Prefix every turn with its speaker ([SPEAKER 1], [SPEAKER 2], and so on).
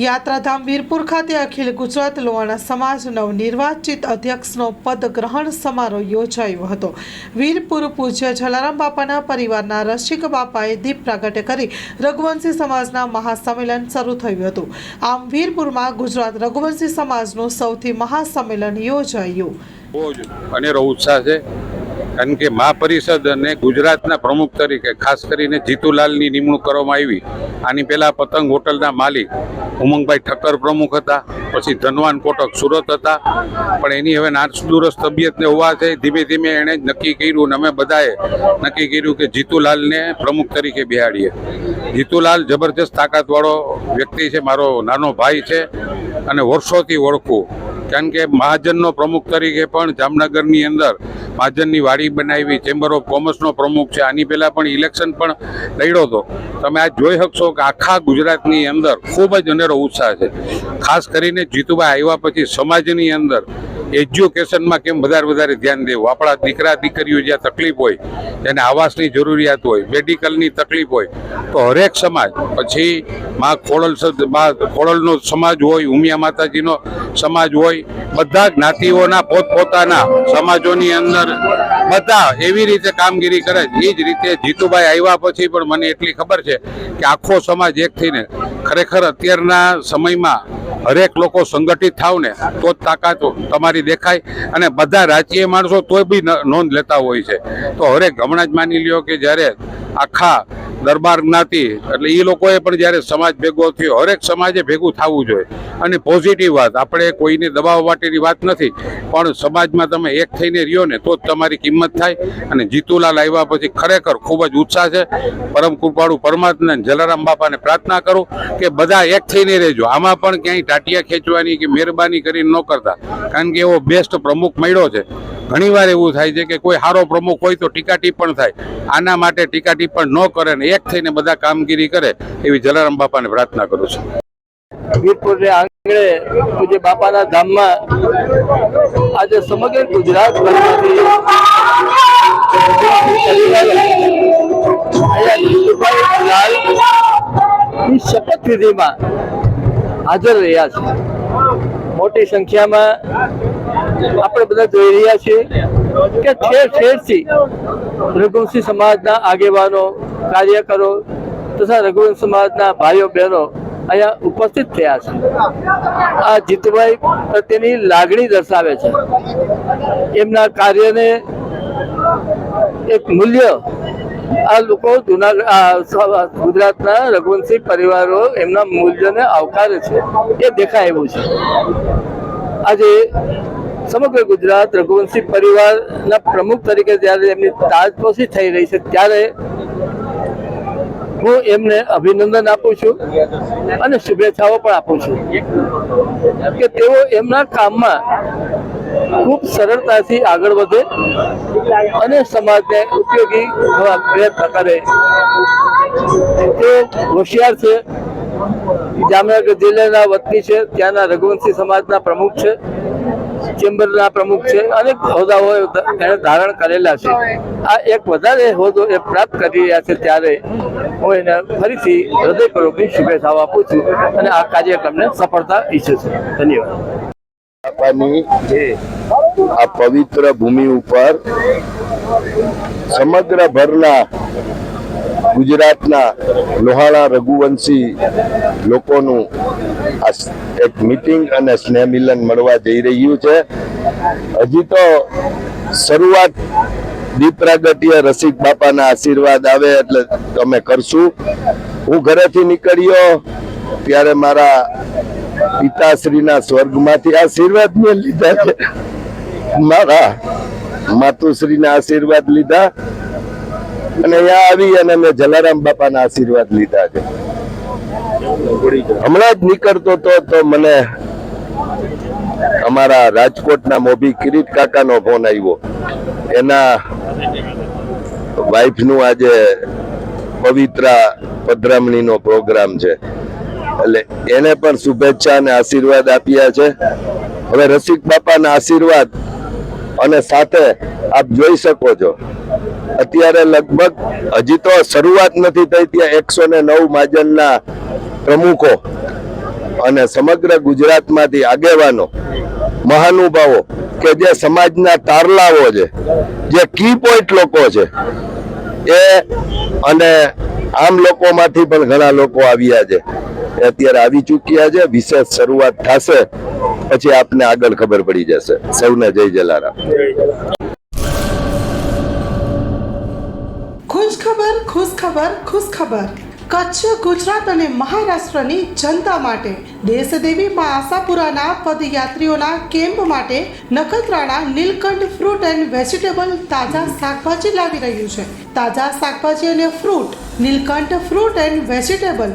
[SPEAKER 1] યાત્રાધામ વીરપુર ખાતે અખિલ ગુજરાત લોહાણા સમાજ નવનિર્વાચિત અધ્યક્ષનો પદ ગ્રહણ સમારોહ યોજાયો હતો. વીરપુર પૂજ્ય જલારામ બાપાના પરિવારના રસિક બાપાએ દીપ પ્રાગટ્ય કરી રઘુવંશી સમાજના મહાસંમેલન શરૂ થયું હતું. આમ વીરપુરમાં ગુજરાત રઘુવંશી સમાજનું સૌથી મહાસંમેલન યોજાયું.
[SPEAKER 2] અનેરો ઉત્સાહ છે. કારણ કે મહા પરિષદ અને ગુજરાતના પ્રમુખ તરીકે ખાસ કરીને જીતુલાલની નિમણૂક કરવામાં આવી. આની પહેલાં પતંગ હોટલના માલિક ઉમંગભાઈ ઠક્કર પ્રમુખ હતા, પછી ધનવાન કોટક સુરત હતા. પણ એની હવે નાસદુરસ્ત તબિયતને હોવાથી ધીમે ધીમે એણે જ નક્કી કર્યું અને અમે બધાએ નક્કી કર્યું કે જીતુલાલને પ્રમુખ તરીકે બિહાડીએ. જીતુલાલ જબરજસ્ત તાકાતવાળો વ્યક્તિ છે, મારો નાનો ભાઈ છે અને વર્ષોથી ઓળખું. કારણ કે મહાજનનો પ્રમુખ તરીકે પણ જામનગરની અંદર મહાજનની વાડી બનાવી ચેમ્બર ઓફ કોમર્સનો પ્રમુખ છે. આની પહેલાં પણ ઇલેક્શન પણ લડ્યો હતો. તમે આ જોઈ શકશો કે આખા ગુજરાતની અંદર ખૂબ જ અનેરો ઉત્સાહ છે. ખાસ કરીને જીતુભાઈ આવ્યા પછી સમાજની અંદર એજ્યુકેશનમાં કેમ વધારે વધારે ધ્યાન દેવું? આપણા દીકરા દીકરીઓ જ્યાં તકલીફ હોય, એને આવાસની જરૂરિયાત હોય, મેડિકલની તકલીફ હોય, તો હરેક સમાજ, પછી માં ખોડલ માં ખોડલનો સમાજ હોય, ઉમિયા માતાજીનો સમાજ હોય, બધા જ્ઞાતિઓના પોતપોતાના સમાજોની અંદર બધા એવી રીતે કામગીરી કરે, એ જ રીતે જીતુભાઈ આવ્યા પછી પણ મને એટલી ખબર છે કે આખો સમાજ એક થઈને ખરેખર અત્યારના સમયમાં હરેક લોકો સંગઠિત થાવ ને, તો જ તાકાત તમારી દેખાય અને બધા રાજકીય માણસો તોય બી નોંધ લેતા હોય છે. તો હરેક હમણાં જ માની લ્યો કે જ્યારે આખા દરબાર જ્ઞાતિ, એટલે એ લોકોએ પણ જ્યારે સમાજ ભેગો થયો, હરેક સમાજે ભેગું થવું જોઈએ. અને પોઝિટિવ વાત, આપણે કોઈને દબાવવા માટેની વાત નથી, પણ સમાજમાં તમે એક થઈને રહ્યો ને, તો જ તમારી કિંમત થાય અને જીતુલાલ આવ્યા પછી ખરેખર ખૂબ જ ઉત્સાહ છે. પરમ કૃપાળુ પરમાત્મા જલારામ બાપાને પ્રાર્થના કરું કે બધા એક થઈને રહેજો. આમાં પણ ક્યાંય ટાટિયા ખેંચવાની કે મહેરબાની કરીને ન કરતા. કારણ કે એવો બેસ્ટ પ્રમુખ મળ્યો છે. ઘણીવાર એવું થાય છે કે કોઈ સારો પ્રમુખ હોય તો ટીકા ટિપ્પણ થાય. આના માટે ટીકા ટિપ્પણ ન કરે ને એક થઈને બધા કામગીરી કરે એવી જલારામ બાપાને પ્રાર્થના કરું છું.
[SPEAKER 3] વીરપુર ને આંગણે પૂજ્ય બાપાના ધામમાં આજે સમગ્ર ગુજરાત શપથવિધિમાં હાજર રહ્યા છે. મોટી સંખ્યામાં આપણે બધા જોઈ રહ્યા છીએ કે ઠેર ઠેરથી રઘુવંશી સમાજના આગેવાનો, કાર્યકરો તથા રઘુવંશ સમાજના ભાઈઓ, બહેનો અહીંયા ઉપસ્થિત થયા છે. આ જીતુભાઈ પ્રત્યેની લાગણી દર્શાવે છે. એમના કાર્યને એક મૂલ્ય આ લોકો જુનાગઢ ગુજરાતના રઘુવંશી પરિવારો એમના મૂલ્યને આવકારે છે. એ દેખાય એવું છે. આજે સમગ્ર ગુજરાત રઘુવંશી પરિવારના પ્રમુખ તરીકે જ્યારે એમની તાજપોશી થઈ રહી છે, ત્યારે હું એમને અભિનંદન આપું છું અને શુભેચ્છાઓ પણ આપું છું કે તેઓ એમના કામમાં ખૂબ સરળતાથી આગળ વધે અને સમાજને ઉપયોગી થવા પ્રયત્ન કરે. તે હોશિયાર છે. જામનગર જિલ્લાના વતની છે. ત્યાંના રઘુવંશી સમાજના પ્રમુખ છે. ચેમ્બરના પ્રમુખ છે. અનેક હોદ્દાઓ તેણે ધારણ કરેલા છે. આ એક વધારે હોદ્દો એ પ્રાપ્ત કરી રહ્યા છે ત્યારે હું એને ફરીથી હૃદયપૂર્વકની શુભેચ્છાઓ આપું છું અને આ કાર્યક્રમને સફળતા ઈચ્છું છું. ધન્યવાદ.
[SPEAKER 4] બાપાની આ પવિત્ર ભૂમિ ઉપર સમગ્ર ભરના ગુજરાતના લોહાણા રઘુવંશી લોકોનું એક મીટિંગ અને સ્નેહ મિલન મળવા જઈ રહ્યું છે. હજી તો શરૂઆત દીપ પ્રાગટ્ય રસિક બાપાના આશીર્વાદ આવે એટલે અમે કરશું. હું ઘરેથી નીકળ્યો ત્યારે મારા પિતાશ્રીના સ્વર્ગમાંથી આશીર્વાદ મેં લીધા છે. મારા માતુશ્રીના આશીર્વાદ લીધા અને અહીંયા આવી અને મેં જલારામ બાપાના આશીર્વાદ લીધા છે. હમણાં જ નીકળતો તો તો મને અમારા રાજકોટના મોભી કિરીટ કાકાનો ફોન આવ્યો. એના વાઈફનું આજે પવિત્ર પધરામણીનો પ્રોગ્રામ છે. એટલે એને પણ શુભેચ્છા અને આશીર્વાદ આપ્યા છે. હવે રસિક બાપાના આશીર્વાદ અને સાથે આપ જોઈ શકો છો. અત્યારે લગભગ હજી તો શરૂઆત નથી થઈ ત્યાં એકસો ને નવ મહાજનના પ્રમુખો અને સમગ્ર ગુજરાતમાંથી આગેવાનો, મહાનુભાવો કે જે સમાજના તારલાઓ છે, જે કી પોઈન્ટ લોકો છે, એ અને આમ લોકોમાંથી પણ ઘણા લોકો આવ્યા છે. અત્યારે આવી ચૂક્યા છે. વિશેષ શરૂઆત થશે. પછી આપને આગળ ખબર પડી જશે. સૌને જય જલારામ.
[SPEAKER 1] ખુશ ખબર ખુશ ખબર ખુશ ખબર કચ્છ, ગુજરાત અને મહારાષ્ટ્રની જનતા માટે, દેશદેવી મા આશાપુરાના પદયાત્રીઓના કેમ્પ માટે Nakhatrana, Neelkanth fruit and vegetable તાજા શાકભાજી લાવી રહ્યું છે. તાજા શાકભાજી અને fruit, Neelkanth fruit and vegetable